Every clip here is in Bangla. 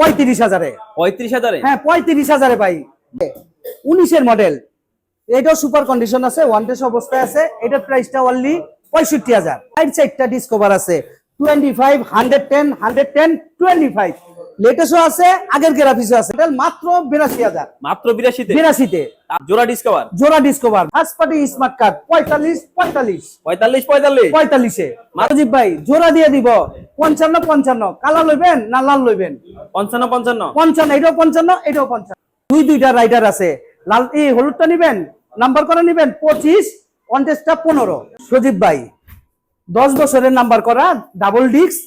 পঁয়ত্রিশ হাজারে। পঁয়ত্রিশ হাজারে? হ্যাঁ পঁয়ত্রিশ হাজারে ভাই। উনিশের মডেল এটাও সুপার কন্ডিশন আছে ওয়ান টেস অবস্থায় আছে। এটার প্রাইসটা অনলি পঁয়ষট্টি হাজার। সাইড সাইডটা ডিসকভার আছে। Twenty five hundred ten hundred ten twenty five লেটেস্টও আছে আগের গ্রাফিক্সও আছে। মাত্র বিরাশি হাজার। মাত্র বিরাশিতে? বিরাশিতে। জোড়া ডিসকভার জোড়া Discover first party smart card পঁয়তাল্লিশ পঁয়তাল্লিশ। পঁয়তাল্লিশ পঁয়তাল্লিশ? ভাই জোড়া দিয়ে দিব। পঞ্চান্ন পঞ্চান্ন। কালা লইবেন না লাল লইবেন? পঞ্চান্ন পঞ্চান্ন। পঞ্চান্ন এটাও পঞ্চান্ন এটাও পঞ্চান্ন। দুই দুইটা রাইডার আছে। লাল এই হলুদটা নিবেন? নাম্বার করা নিবেন? পঁচিশ পঞ্চাশটা পনেরো। সজীব ভাই দশ বছরের নাম্বার করা ডাবল ডিস্ক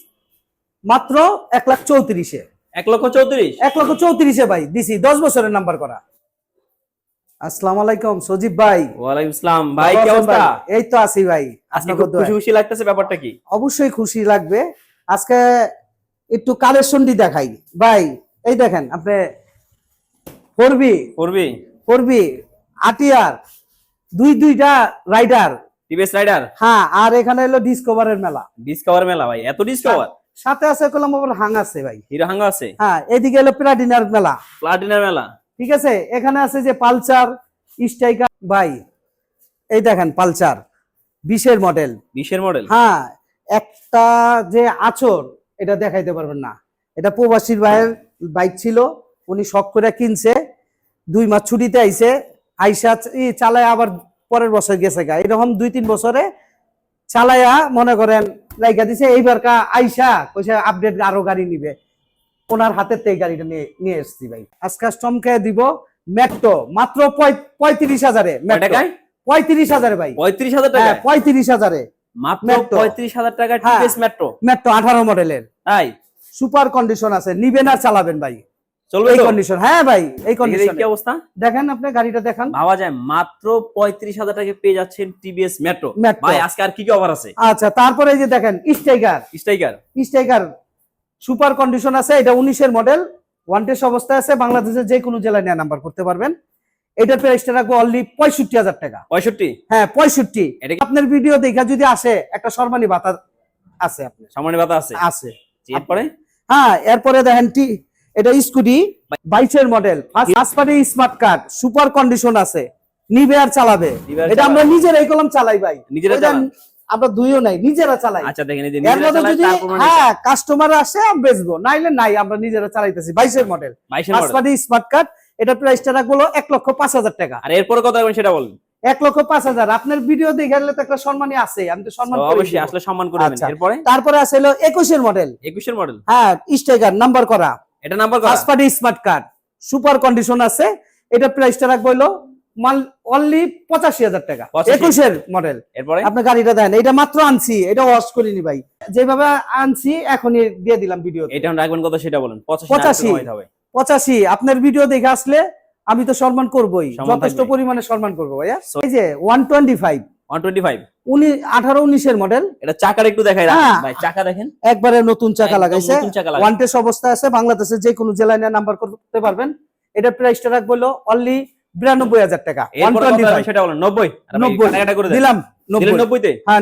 মাত্র এক লাখ চৌত্রিশে। এক লক্ষ চৌত্রিশ? এক লক্ষ চৌত্রিশে ভাই দিছি দশ বছরের নাম্বার করা। আসসালামু আলাইকুম সজীব ভাই। ওয়ালাইকুম আসসালাম। ভাই কি অবস্থা? এই তো আছি ভাই আজকে খুব খুশি খুশি লাগতেছে ব্যাপারটা কি? অবশ্যই খুশি লাগবে। আজকে একটু কালেকশনটি দেখাই। ভাই এই দেখেন আপনি করবি করবি করবি আটিয়ার দুই দুইটা রাইডার টিভিএস রাইডার? হ্যাঁ আর এখানে হলো ডিসকভারের মেলা। ডিসকভার মেলা ভাই। এত ডিসকভার সাথে আছে কলম হাং আছে ভাই। হিরো হাঙ্গা আছে? হ্যাঁ এদিকে হলো প্লাটিনার মেলা। প্লাটিনার মেলা? ঠিক আছে? এখানে আছে যে পালচার স্ট্রাইকার ভাই এই দেখেন পালচার বিশের মডেল বিশের মডেল হ্যাঁ একটা যে আচর এটা দেখাইতে পারবেন না। এটা প্রবাসীর ভাইয়ের বাইক ছিল উনি শখ করে কিনছে দুই মাস ছুটিতে আইছে আইসা ই চালায় আবার পরের বছর গেছে গা। এরকম দুই তিন বছরে চালায়া মনে করেন লাইকা দিছে এইবার কা আইসা কইছে আপডেট আরও গাড়ি নিবে। ওনার হাতের থেকে গাড়িটা নিয়ে নিয়ে এসছি ভাই। আজকে চমকে দিব মেট্রো মাত্র পঁয়- পঁয়ত্রিশ হাজারে পঁয়ত্রিশ হাজারে ভাই। পঁয়ত্রিশ হাজার হ্যাঁ টাকা পঁয়ত্রিশ হাজারে মাত্র। পঁয়ত্রিশ হাজার টাকা হ্যাঁ। মেট্রো মেট্রো আঠারো মডেলের তাই? সুপার কন্ডিশন আছে নিবেন আর চালাবেন ভাই। চলবে এই কন্ডিশন হ্যাঁ ভাই এই কন্ডিশন কি অবস্থা? দেখেন আপনি গাড়িটা দেখান। ভাবা যায় মাত্র পঁয়ত্রিশ হাজার টাকা পেয়ে যাচ্ছেন টিভিএস মেট্রো ভাই আজকে আর কি কি অফার আছে? আচ্ছা তারপরে এই যে দেখেন striker striker striker super condition আছে এটা মডেল ওয়ানটেস অবস্থায় আছে বাংলাদেশের যে কোনো জেলায় নেওয়া নাম্বার করতে পারবেন। এটার প্রাইসটা রাখব অনলি পঁয়ষট্টি হাজার টাকা। পঁয়ষট্টি? হ্যাঁ পঁয়ষট্টি। এটা আপনার ভিডিও দেখা যদি আসে একটা সম্মানী ভাতা আছে আপনার। সামান্য কথা আছে? আছে। হ্যাঁ এরপরে দেখেন টি এটা স্কুটি বাইশের model first party smart card super condition আছে। নিবে আর চালাবে। এটা। আমরা নিজেরাই কলম চালাই ভাই। নিজেরা আমরা দুইও নাই নিজেরা চালাই। আচ্ছা দেখেন এই যে যদি মানে হ্যাঁ কাস্টমার আসে আমি বেচবো। নাইলে নাই আমরা নিজেরা চালাইতেছি বাইশের মডেল স্মার্ট কার্ড এটা প্রাইসটা রাখব এক লক্ষ পাঁচ হাজার টাকা। আর এরপরে কথা বলবেন সেটা বলুন। এক লক্ষ পাঁচ হাজার। আপনার ভিডিও দেখে আসলে তো একটা সম্মানই আছে আমি তো সম্মান অবশ্যই আসলে সম্মান করে আচ্ছা। এরপরে? তারপরে আছে হলো একুশের মডেল একুশের মডেল হ্যাঁ স্ট্রাইকার নাম্বার করা। এটা number first party smart card super condition আছে। এটা প্রাইসটা রাখব হলো মাল অনলি পঁচাশি হাজার টাকা। 85 একুশের মডেল এরপরে? আপনার গাড়িটা দেন। এটা মাত্র আনছি। এটা ওয়াশ করিনি ভাই। যেভাবে আনছি এখনই দিয়ে দিলাম ভিডিও এটা রাখবেন কত সেটা বলেন। পঁচাশি পঁচাশি। আপনার ভিডিও দেখে আসলে আমি তো সম্মান করবোই। যথেষ্ট পরিমাণে সম্মান করব ভাইয়া। এই যে one twenty five one twenty five উনি আঠারো উনিশের মডেল এটা চাকার একটু দেখাই হ্যাঁ। ভাই চাকা দেখেন। একবারে নতুন চাকা লাগাইছে। ওয়ান টেস্ট অবস্থা আছে বাংলাদেশের যে কোনো জেলায় নিয়ে নাম্বার করতে পারবেন। এটা প্রাইসটা রাখব হলো অনলি বিরানব্বই হাজার টাকা। সেটা বলেন নব্বই? নব্বই। দিলাম হ্যাঁ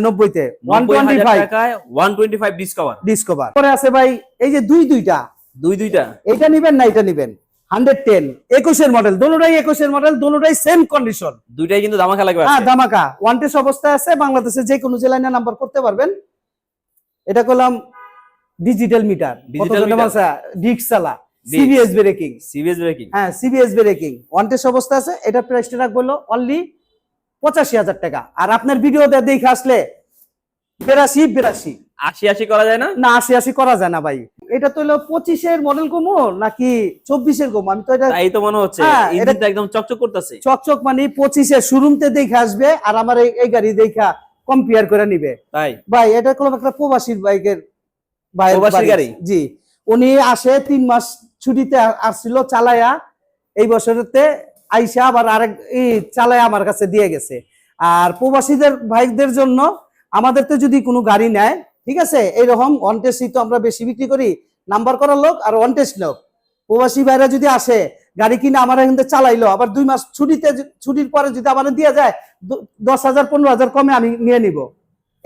ডিসকভার ডিসকভার পরে আছে ভাই এই যে দুই দুইটা। দুই দুইটা? এটা নিবেন না এটা নিবেন। হান্ড্রেড টেন একুশের মডেল দোনোটাই একুশের মডেল দোনোটাই সেম কন্ডিশন দুইটাই কিন্তু দামাখা লাগবে হ্যাঁ। দামাকা ওয়ান টেস্ট অবস্থায় আছে বাংলাদেশের যে কোনো জেলায় নাম্বার করতে পারবেন। এটা করলাম ডিজিটাল মিটার Digital meter। ডিক্স চালা Disc। CBS braking CBS braking হ্যাঁ সিবিএস ব্রেকিং ওয়ান টেস্ট অবস্থা আছে এটা প্রাইসটা রাখব অনলি পঁচাশি হাজার টাকা। আর আপনার ভিডিও দেখে আসলে বেরাশি বেরাশি। আশি আশি করা যায় না? না আশি আশি করা যায় না ভাই। এটা তো হলো পঁচিশের মডেল কমো নাকি চব্বিশের কমো আমি তো এটা তাই তো মনে হচ্ছে। হ্যাঁ, এটা- একদম চকচক করতেছে। চকচক মানে শুরুতে দেখে আসবে আর আমার এই- এই গাড়ি দেখা কম্পেয়ার করে নিবে। তাই? ভাই এটা কোনো একটা প্রবাসীর বাইকের প্রবাসীর গাড়ি? জি। উনি আসে তিন মাস ছুটিতে আসছিল চালায়া। এই বছরেতে আইসা আবার আরেক চালায়া আমার কাছে দিয়ে গেছে। আর প্রবাসীদের ভাইদের জন্য আমাদের তো যদি কোনো গাড়ি নেয় ঠিক আছে? এইরকম ওয়ান টেস্টই তো আমরা বেশি বিক্রি করি। নাম্বার করার লোক আর ওয়ান টেস্ট লোক। প্রবাসী ভাইরা যদি আসে গাড়ি কিনে আমার এখান থেকে চালাইলো আবার দুই মাস ছুটিতে ছুটির পরে যদি আমার দিয়ে যায় দশ হাজার পনেরো হাজার কমে আমি নিয়ে নিব।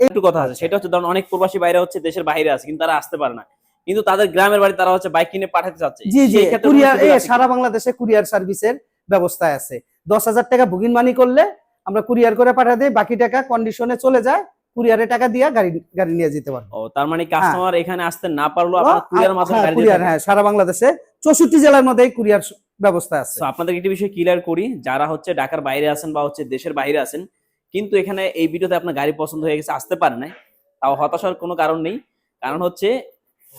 একটু কথা আছে সেটা হচ্ছে ধরুন অনেক প্রবাসী বাইরে হচ্ছে দেশের বাইরে আছে কিন্তু তারা আসতে পারে না। কিন্তু তাদের গ্রামের বাড়ি তারা হচ্ছে বাইক কিনে পাঠাতে চাচ্ছে। জি জি কুরিয়ার? সারা বাংলাদেশে কুরিয়ার সার্ভিসের ব্যবস্থা আছে। দশ হাজার টাকা বুকিং মানি করলে আমরা কুরিয়ার করে পাঠা দিই বাকি টাকা কন্ডিশনে চলে যায়। কুরিয়ারে টাকা দিয়ে গাড়ি গাড়ি নিয়ে যেতে পারব। ও তার মানে কাস্টমার এখানে আসতে না আপনার ও, কুরিয়ার মাধ্যমে হ্যাঁ, গাড়ি কুরিয়ার হ্যাঁ সারা বাংলাদেশে চৌষট্টি জেলার মধ্যে কুরিয়ার ব্যবস্থা আছে। আপনাদের একটি বিষয় ক্লিয়ার করি যারা হচ্ছে ঢাকার বাইরে আছেন বা হচ্ছে দেশের বাইরে আছেন কিন্তু এখানে এই ভিডিওতে আপনার গাড়ি পছন্দ হয়ে গেছে আসতে পারে নাই তাও হতাশার কোনো কারণ নেই। কারণ হচ্ছে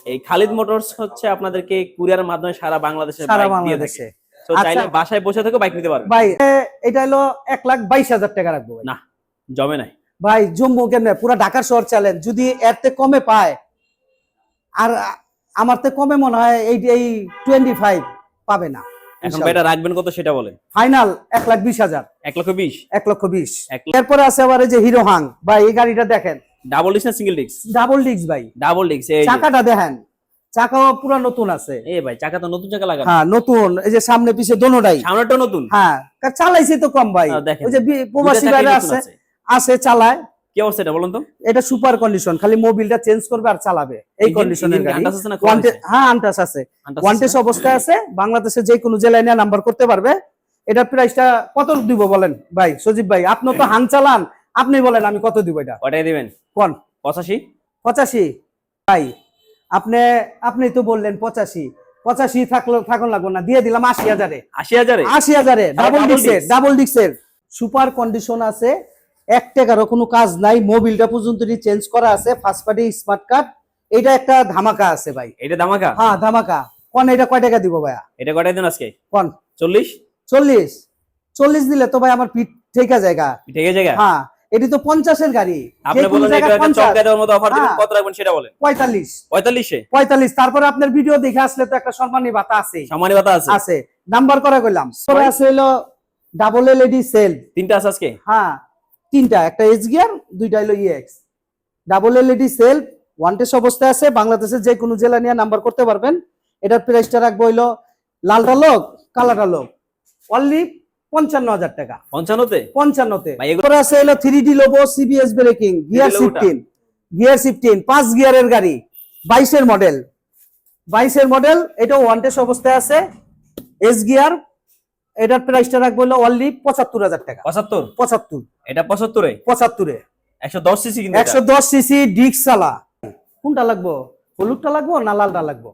এই খালিদ মোটরস হচ্ছে আপনাদেরকে কুরিয়ার মাধ্যমে সারা বাংলাদেশে সারা বাংলাদেশে। তো আচ্ছা। চাইলে বাসায় বসে থেকে বাইক নিতে পারবেন। ভাই এটা হলো এক লাখ বাইশ হাজার টাকা রাখব না। জমে নাই। ভাই জম্মু কেমনে? পুরো ঢাকার শহর চালেন যদি এর কমে পায় আর আমার তো কমে মনে হয় এই এই টোয়েন্টি ফাইভ পাবে না এখন ভাই এটা রাখবেন কত সেটা বলেন। ফাইনাল এক লাখ বিশ হাজার। এক লক্ষ বিশ? এক লক্ষ বিশ। এরপরে আছে আবার এই যে হিরো হাং। ভাই এই গাড়িটা দেখেন। ডাবল ডিস্ক না সিঙ্গেল ডিস্ক ডাবল ডিস্ক ভাই। ডাবল ডিস্ক চাকাটা দেখেন। চাকাও পুরো নতুন আছে। এ ভাই চাকা তো নতুন চাকা লাগানো। হ্যাঁ নতুন। এই যে সামনে পিছে দোনোটাই। সামনেটা নতুন? হ্যাঁ চালাইছে তো কম ভাই। হ্যাঁ। ওই যে প্রবাসী আছে। আছে চালায়। কি অবস্থা এটা বলুন তো? এটা সুপার কন্ডিশন খালি মোবিলটা চেঞ্জ করবে আর চালাবে। এই কন্ডিশনের গাড়ি? হ্যাঁ আন্টাস আছে। আছে? অবস্থায় আছে। বাংলাদেশে যে কোনো জেলায় নিয়ে নাম্বার করতে পারবে। এটার প্রাইসটা কত দিব বলেন? ভাই সজীব ভাই আপনি তো হান চালান। আপনি বলেন আমি কত দিব এটা? কয়টায় দিবেন। কোন? পঁচাশি। পঁচাশি? ভাই আপনি আপনি তো বললেন পঁচাশি। পঁচাশি থাকল থাকুন লাগবো না দিয়ে দিলাম আশি হাজারে। আশি হাজারে? আশি হাজারে ডাবল ডিক্সের। ডাবল ডিক্সের সুপার কন্ডিশন আছে। এক টাকারও কোনো কাজ নাই মোবিলটা পর্যন্ত চেঞ্জ করা আছে ফার্স্ট পার্টি স্মার্ট কার্ড এটা একটা ধামাকা আছে ভাই। এটা ধামাকা? হ্যাঁ ধামাকা। কোন এটা কয় টাকা দিব ভাইয়া? এটা কয়টায় দিন আজকে? কোন? চল্লিশ? চল্লিশ। চল্লিশ দিলে তো ভাই আমার পিঠ ঠেকা জায়গা ঠিক আছে জায়গা হ্যাঁ এটি তো পঞ্চাশের গাড়ি। আপনি বলেন এটা একটা দেওয়ার মতো অফার দিবেন হ্যাঁ। কত রাখবেন সেটা বলেন। পঁয়তাল্লিশ। পঁয়তাল্লিশে? পঁয়তাল্লিশ। তারপরে আপনার ভিডিও দেখে আসলে তো একটা সম্মানী ভাতা আছে। সামান্য কথা আছে। আছে। নাম্বার করা করলাম পরে আছে হলো ডাবল এলইডি সেল তিনটা আছে আজকে? হ্যাঁ। তিনটা একটা এস গিয়ার দুইটা হলো ইএক্স ডাবল এলইডি সেল ওয়ান্টেস অবস্থায় আছে বাংলাদেশের যে কোনো জেলা নিয়ে নাম্বার করতে পারবেন। এটার প্রাইসটা রাখব হইল লালটা লোক কালাটা লোক। অনলি পঞ্চান্ন হাজার টাকা। পঞ্চান্নতে? পঞ্চান্নতে। এরপরে আছে হলো three D logo CBS braking gear? Shifting gear shifting পাঁচ গিয়ারের গাড়ি। বাইশের মডেল বাইশের মডেল এটাও ওয়ান্টেস অবস্থায় আছে। এস গিয়ার এটার প্রাইসটা রাখব হলো অনলি পঁচাত্তর হাজার টাকা। পঁচাত্তর? পঁচাত্তর। এটা পঁচাত্তরে? পঁচাত্তরে। একশো দশ সিসি কিন্তু একশো দশ সিসি ডিক্স চালা কোনটা লাগবো? হলুদটা লাগবো না লালটা লাগবো?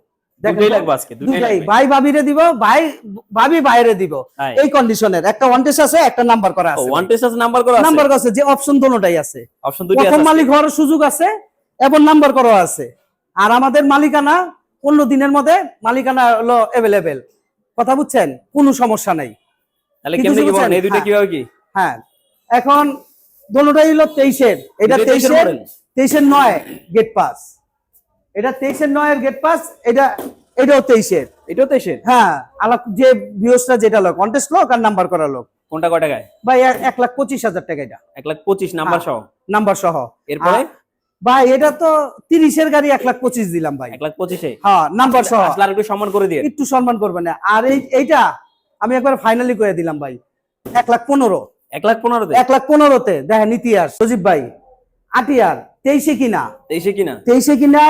ভাই ভাবিরে দিব ভাই ভাবি বাইরে দিব। এই কন্ডিশনের একটা ওয়ান্টেস আছে একটা নাম্বার করা আছে। ওয়ান আছে নাম্বার করা আছে? নাম্বার আছে যে অপশন দোনোটাই আছে। অপশন দুটি প্রথম মালিক হওয়ার সুযোগ আছে এবং নাম্বার করা আছে। আর আমাদের মালিকানা পনেরো দিনের মধ্যে মালিকানা হলো অ্যাভেলেবেল কথা বুঝছেন? কোনো সমস্যা নাই। তাহলে কেমনে কি বলেন? এই দুইটা হ্যাঁ। কীভাবে কি? হ্যাঁ। এখন দোনোটাই হলো তেইশের। এটা 23 এর তেইশের? তেইশের নয় গেট পাস এটা তেইশের নয়ের গেট পাস এটা এটাও তেইশের। এটাও তো এসে হ্যাঁ আলাপ যে ভিউসটা যেটা লোক কন্টেস্ট লোক আর নাম্বার করা লোক। কোনটা কয় টাকায়? ভাই এক- লাখ পঁচিশ হাজার টাকা এটা। এক লাখ পঁচিশ নাম্বার হ্যাঁ। সহ। নাম্বার সহ। এরপরে? ভাই এটা তো তিরিশের গাড়ি এক লাখ পঁচিশ দিলাম ভাই। এক লাখ পঁচিশে? হ্যাঁ নাম্বার সহ। একটু সম্মান করে দিয়ে একটু সম্মান করবে না। আর এই এইটা আমি একবার ফাইনালি করে দিলাম ভাই। এক লাখ পনেরো। এক লাখ পনেরো এক লাখ পনেরোতে। দেখেন ইতিহাস। সজীব ভাই আটিয়ার তেইশে কিনা? তেইশে কিনা? তেইশে কিনা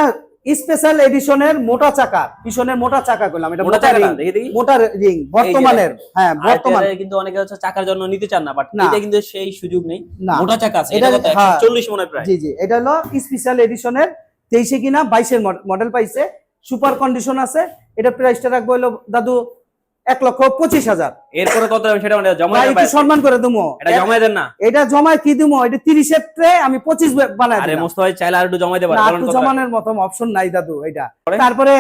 স্পেশাল এডিশনের মোটা চাকা পিছনের মোটা চাকা করলাম। এটা মোটা রিং। মোটা রিং বর্তমানের হ্যাঁ বর্তমানে। কিন্তু অনেকে হচ্ছে চাকার জন্য নিতে চান না বাট এটা কিন্তু সেই সুযোগ নেই। মোটা চাকা আছে এটা- কত? হ্যাঁ। চল্লিশ মনে প্রায়। জি জি। এটা হলো স্পেশাল এডিশনের তেইশে কিনা 22 এর মডেল পাইছে। সুপার কন্ডিশন আছে। এটা প্রাইসটা রাখব হলো দাদু এক লক্ষ পঁচিশ হাজার। এরপরে কত সেটা মানে জমা। সম্মান করে দেবো। এটা জমাই দেন না। এটা জমায় কি দিমো এটা তিরিশের ট্রে আমি পঁচিশ বানাই আরে দিলাম মোস্তফা চাইলে আর একটু জমাই দেবে একটু জমানের মতো অপশন নাই দাদু এটা তারপরে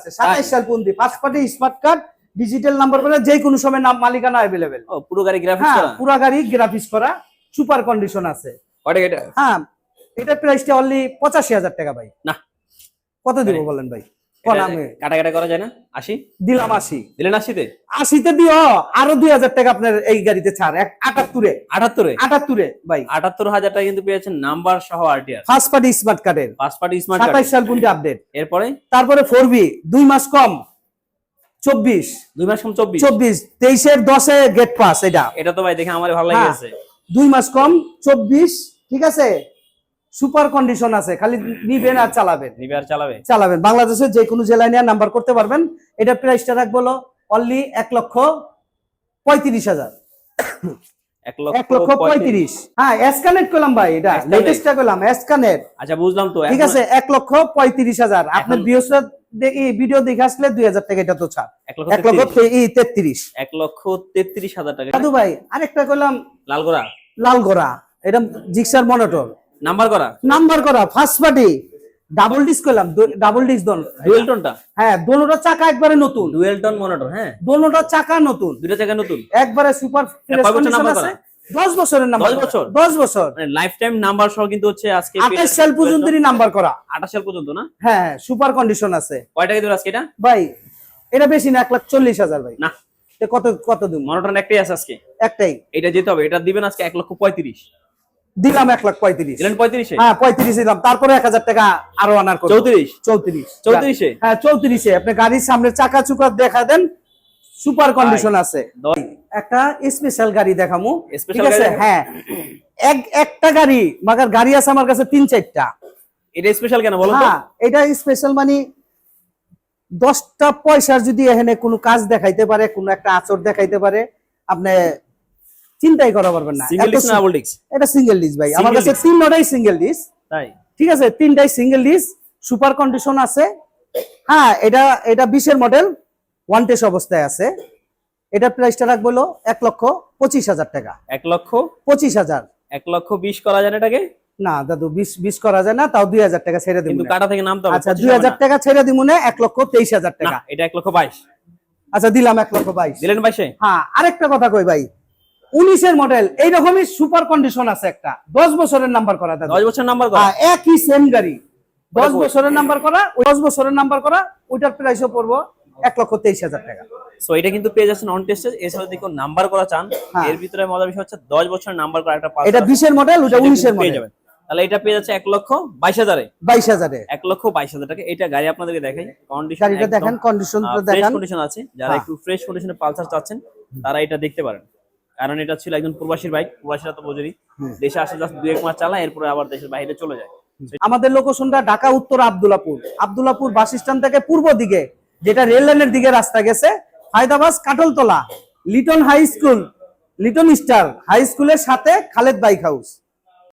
সাতাইশ সাল পর্যন্ত first party smart card digital number করে যে কোনো সময় নাম মালিকানা অ্যাভেলেবেল পুরো গাড়ি গ্রাফিক্স হ্যাঁ করা? পুরা গাড়ি গ্রাফিক্স করা সুপার কন্ডিশন আছে। কয়টা এটা? হ্যাঁ এটা প্রাইসটা অনলি পঁচাশি হাজার টাকা ভাই। না। কত দিব বলেন ভাই? কোন এটা আমি কাটা কাটা করা যায় না? আশি? দিলাম আশি। দিলেন আশিতে? আশিতে দিও আরও দুই হাজার টাকা আপনার এই গাড়িতে ছাড়। আটাত্তরে। আটাত্তরে? আটাত্তরে ভাই। আটাত্তর হাজার টাকা কিন্তু পেয়েছেন নাম্বার সহ আরটিআর ফার্স্ট পার্টি স্মার্ট কার্ডের পাঁচ পার্টি স্মার্ট সাতাইশ সাল পর্যন্ত আপডেট এরপরে? তারপরে ফোর বি দুই মাস কম চব্বিশ। দুই মাস কম চব্বিশ? চব্বিশ তেইশের দশে গেট পাস এটা। এটা তো ভাই দেখে আমার ভালো হ্যাঁ। লেগেছে। দুই মাস কম চব্বিশ ঠিক আছে? সুপার কন্ডিশন আছে খালি নিবেন আর চালাবেন। নিবে আর চালাবে। চালাবেন। বাংলাদেশের যে কোনো জেলায় নিয়ে নাম্বার করতে পারবেন। এটা প্রাইসটা রাখব অনলি এক লক্ষ পঁয়ত্রিশ হাজার। এক লক্ষ পঁয়ত্রিশ। হ্যাঁ এসকানেট করলাম ভাই এটা। Escanet। লেটেস্টটা করলাম এসকানেট আচ্ছা বুঝলাম তো। ঠিক আছে এক লক্ষ পঁয়ত্রিশ হাজার। আপনার ভিডিও দেখে আসলে দুই হাজার টাকা এটা তো ছাড়। এক লক্ষ তেত্রিশ। এক লক্ষ তেত্রিশ হাজার টাকা। দাদু ভাই আরেকটা করলাম লালগোড়া। লালগোড়া। এটা জিক্সার মনোটর নাম্বার করা? নাম্বার করা ফার্স্ট পার্টি ডাবল ডিস্ক করলাম ডাবল ডিস্ক দন ডুয়েল টনটা হ্যাঁ দোনোটা চাকা একবারে নতুন। ডুয়েল টন মনিটর হ্যাঁ। দোনোটা চাকা নতুন। দুইটা জায়গা নতুন? একবারে সুপার কয় বছর আছে। দশ বছরের নাম্বার 10 বছর? দশ বছর। মানে লাইফ টাইম নাম্বার সহ কিন্তু হচ্ছে আজকে আঠাশ সাল পর্যন্তই নাম্বার করা। আঠাশ সাল পর্যন্ত না? হ্যাঁ সুপার কন্ডিশন আছে। কয় টাকা আজকে এটা? ভাই এটা বেশি না এক লাখ চল্লিশ হাজার ভাই। না। কত কত দিন? মনিটর একটাই আছে আজকে? একটাই। এটা যেতে হবে এটা দিবেন আজকে এক লক্ষ পঁয়ত্রিশ। দিলাম এক লাখ পঁয়ত্রিশ। পঁয়ত্রিশে? হ্যাঁ পঁয়ত্রিশ দিলাম। তারপরে এক হাজার টাকা আরও আনার চৌত্রিশ? চৌত্রিশ। চৌত্রিশে? হ্যাঁ চৌত্রিশে। আপনি গাড়ির সামনে চাকা চুকা দেখা দেন সুপার কন্ডিশন আছে। একটা স্পেশাল গাড়ি দেখামু। ঠিক আছে? হ্যাঁ। এক একটা গাড়ি মাগার গাড়ি আছে আমার কাছে তিন চারটা। এটা স্পেশাল কেন বলো হ্যাঁ এটা স্পেশাল মানে দশটা পয়সার যদি এখানে কোনো কাজ দেখাইতে পারে কোনো একটা আচর দেখাইতে পারে আপনি চিন্তাই করা পারবেন না। সিঙ্গেল ডিস্ক না ডাবল ডিস্ক এটা সিঙ্গেল ডিস ভাই। আমার কাছে? তিনটাই সিঙ্গেল ডিস তাই? ঠিক আছে তিনটাই সিঙ্গেল ডিস সুপার কন্ডিশন আছে। হ্যাঁ এটা এটা বিশের মডেল ওয়ান টেস অবস্থায় আছে। এটা প্রাইসটা রাখব হলো এক লক্ষ পঁচিশ হাজার টাকা। এক লক্ষ পঁচিশ হাজার। এক লক্ষ বিশ করা যায় না এটাকে? না দাদু বিশ বিশ করা যায় না তাও দুই হাজার টাকা ছেড়ে দিব কিন্তু কাটা থেকে নামতে আচ্ছা 25 দুই হাজার টাকা ছেড়ে দিব না এক লক্ষ তেইশ হাজার টাকা। এটা এক লক্ষ বাইশ। আচ্ছা দিলাম এক লক্ষ বাইশ। দিলেন বাইশে? হ্যাঁ আরেকটা কথা কই ভাই। উনিশের মডেল এইরকমই সুপার কন্ডিশন আছে একটা। দশ বছরের নাম্বার করা দশ বছর নাম্বার করা? হ্যাঁ, একই সেম গাড়ি। দশ বছরের নাম্বার করা দশ বছরের নাম্বার করা ওইটার প্রাইসও পড়ব এক লক্ষ তেইশ হাজার টাকা। সো এটা কিন্তু পেয়ে যাচ্ছেন অন টেস্টে এছাড়া যদি কেউ নাম্বার করা চান হ্যাঁ। এর ভিতরে মজার বিষয় হচ্ছে দশ বছর নাম্বার করা একটা এটা বিশের মডেল ওটা উনিশের পেয়ে মডেল যাবেন। তাহলে এটা পেয়ে যাচ্ছে এক লক্ষ বাইশ হাজারে। বাইশ হাজারে। এক লক্ষ বাইশ হাজার টাকা। এটা গাড়ি আপনাদেরকে দেখাই। কন্ডিশন গাড়িটা দেখেন কন্ডিশন দেখেন। কন্ডিশন আছে। যারা হ্যাঁ। একটু ফ্রেশ কন্ডিশনে পালসার চাচ্ছেন তারা এটা দেখতে পারেন। কারণ এটা ছিল একজন প্রবাসীর বাইক প্রবাসীরা তো বোঝেনি। দেশে আসে জাস্ট দুই এক মাস চালায় এরপরে আবার দেশের বাইরে চলে যায়। আমাদের লোকেশনটা ঢাকা উত্তর আবদুল্লাপুর। আবদুল্লাপুর বাস স্ট্যান্ড থেকে পূর্ব দিকে যেটা রেল লাইনের দিকে রাস্তা গেছে Hyderabad Katlatala Liton high school Liton star high স্কুলের সাথে খালেদ বাইক হাউস।